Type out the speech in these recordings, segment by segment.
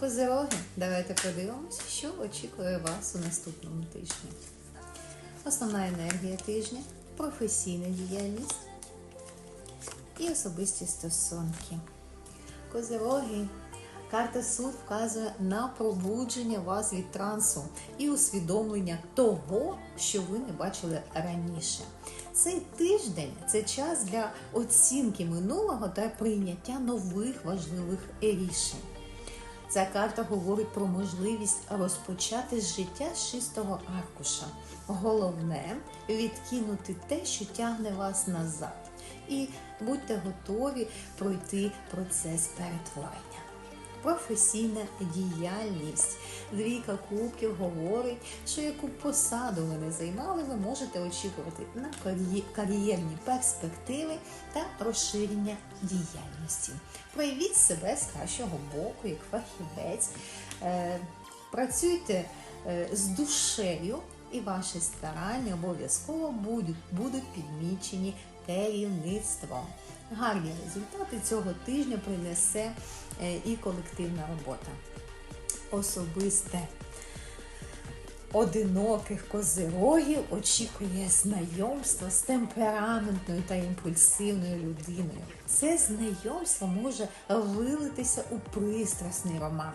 Козероги, давайте подивимося, що очікує вас у наступному тижні. Основна енергія тижня, професійна діяльність і особисті стосунки. Козероги. Карта суд вказує на пробудження вас від трансу і усвідомлення того, що ви не бачили раніше. Цей тиждень це час для оцінки минулого та прийняття нових важливих рішень. Ця карта говорить про можливість розпочати життя з чистого аркуша. Головне відкинути те, що тягне вас назад, і будьте готові пройти процес перетворення. Професійна діяльність. Двійка кубків говорить, що яку посаду ви не займали, ви можете очікувати на кар'єрні перспективи та розширення діяльності. Проявіть себе з кращого боку, як фахівець. Е, Працюйте е, з душею, і ваші старання обов'язково будуть, будуть підмічені керівництвом. Гарні результати цього тижня принесе е, і колективна робота. Особисте одиноких козирогів очікує знайомство з темпераментною та імпульсивною людиною. Це знайомство може вилитися у пристрасний роман.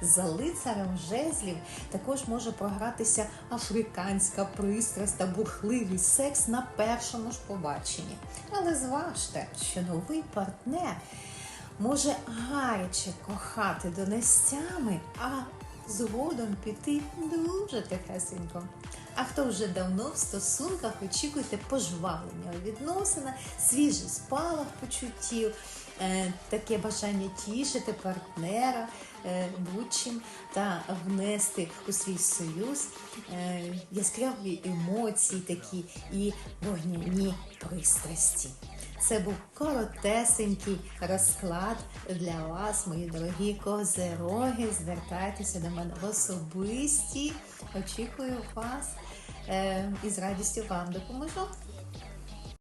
За лицарем жезлів також може програтися африканська пристрасть та бурхливий секс на першому ж побаченні. Але зважте, що новий партнер може гаряче кохати донестями, а згодом піти дуже тихесенько. А хто вже давно в стосунках, очікуйте пожвавлення у відносинах, свіжий спалах почуттів, таке бажання тішити партнера е, будь-чим та внести у свій союз е, яскраві емоції такі і вогняні пристрасті. Це був коротесенький розклад для вас, мої дорогі козероги. Звертайтеся до мене в особисті. Очікую вас е, і з радістю вам допоможу.